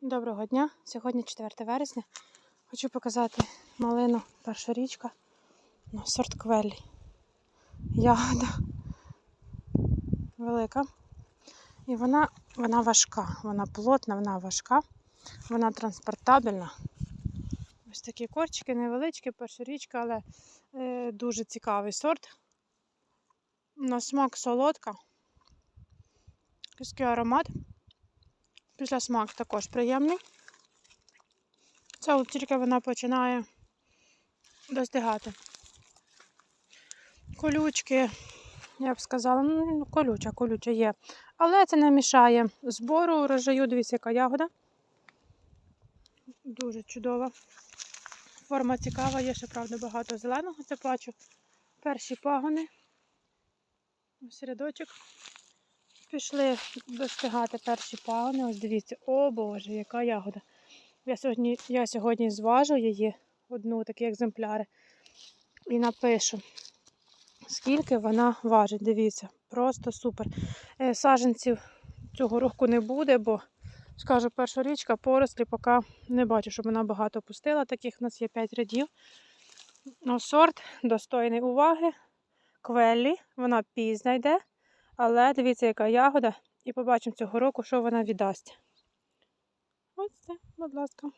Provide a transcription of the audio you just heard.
Доброго дня! Сьогодні 4 вересня. Хочу показати малину першорічка на сорт квеллі. Ягода велика. І вона, вона важка, вона плотна, вона важка, вона транспортабельна. Ось такі корчики невеличкі, першорічка, але е, дуже цікавий сорт. На смак солодка. Такий аромат. Після смак також приємний. Це от тільки вона починає достигати. Колючки, я б сказала, ну, колюча, колюча є. Але це не мішає збору урожаю. Дивіться, яка ягода. Дуже чудова. Форма цікава, є ще, правда, багато зеленого, це бачу. Перші пагони. Ось рядочок. Пішли достигати перші пагони. Ось дивіться, о Боже, яка ягода. Я сьогодні, я сьогодні зважу її, одну такі екземпляри, і напишу, скільки вона важить. Дивіться, просто супер. Е, Саженців цього року не буде, бо, скажу, перша річка, порослі, поки не бачу, щоб вона багато пустила. Таких у нас є 5 рядів. Ну, сорт достойний уваги. Квеллі, вона пізня йде. Але дивіться, яка ягода, і побачимо цього року, що вона віддасть. Ось це, будь ласка.